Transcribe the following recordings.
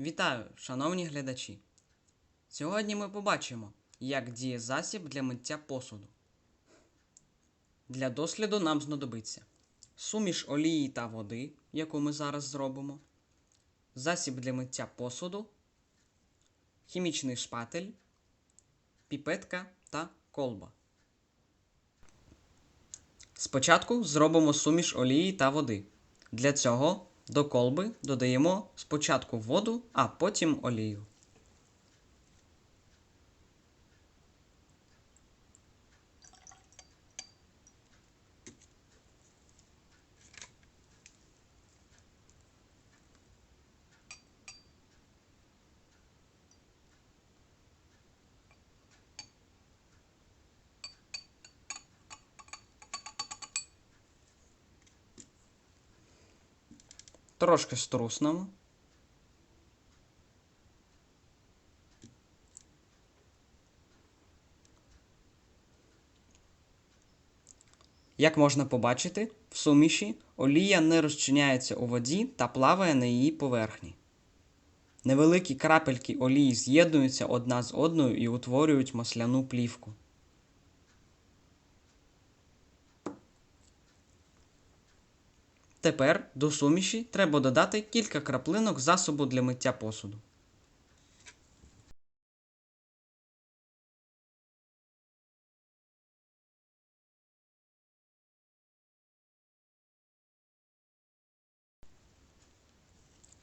Вітаю, шановні глядачі! Сьогодні ми побачимо, як діє засіб для миття посуду. Для досліду нам знадобиться суміш олії та води, яку ми зараз зробимо, засіб для миття посуду, хімічний шпатель, піпетка та колба. Спочатку зробимо суміш олії та води. Для цього до колби додаємо спочатку воду, а потім олію. Трошки струснемо. Як можна побачити, в суміші олія не розчиняється у воді та плаває на її поверхні. Невеликі крапельки олії з'єднуються одна з одною і утворюють масляну плівку. Тепер до суміші треба додати кілька краплинок засобу для миття посуду.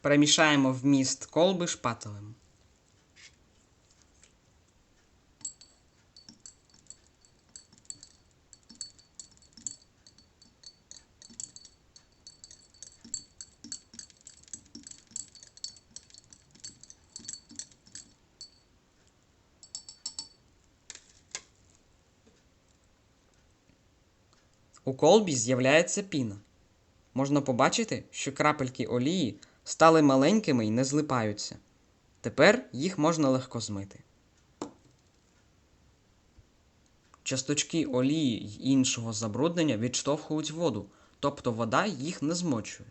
Перемішаємо вміст колби шпателем. У колбі з'являється піна. Можна побачити, що крапельки олії стали маленькими і не злипаються. Тепер їх можна легко змити. Часточки олії й іншого забруднення відштовхують воду, тобто вода їх не змочує.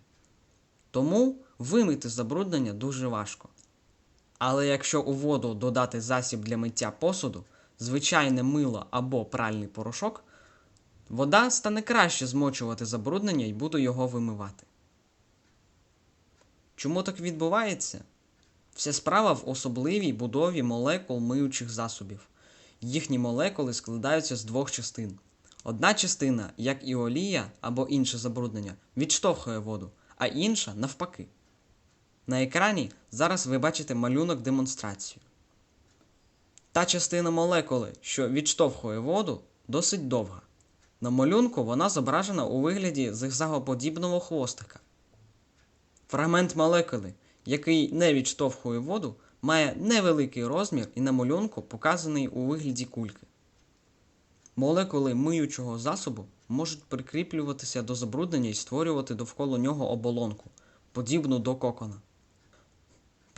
Тому вимити забруднення дуже важко. Але якщо у воду додати засіб для миття посуду, звичайне мило або пральний порошок, вода стане краще змочувати забруднення і буде його вимивати. Чому так відбувається? Вся справа в особливій будові молекул миючих засобів. Їхні молекули складаються з двох частин. Одна частина, як і олія або інше забруднення, відштовхує воду, а інша навпаки. На екрані зараз ви бачите малюнок демонстрацію. Та частина молекули, що відштовхує воду, досить довга. На малюнку вона зображена у вигляді зигзагоподібного хвостика. Фрагмент молекули, який не відштовхує воду, має невеликий розмір і на малюнку показаний у вигляді кульки. Молекули миючого засобу можуть прикріплюватися до забруднення і створювати довкола нього оболонку, подібну до кокона.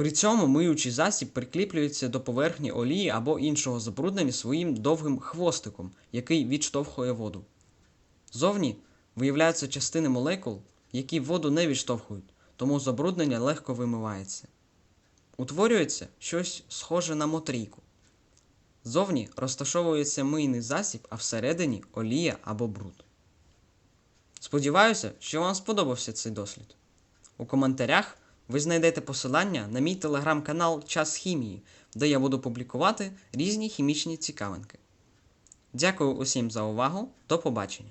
При цьому миючий засіб прикріплюється до поверхні олії або іншого забруднення своїм довгим хвостиком, який відштовхує воду. Зовні виявляються частини молекул, які воду не відштовхують, тому забруднення легко вимивається. Утворюється щось схоже на мотрійку. Зовні розташовується мийний засіб, а всередині олія або бруд. Сподіваюся, що вам сподобався цей дослід. У коментарях ви знайдете посилання на мій телеграм-канал Час хімії, де я буду публікувати різні хімічні цікавинки. Дякую усім за увагу. До побачення!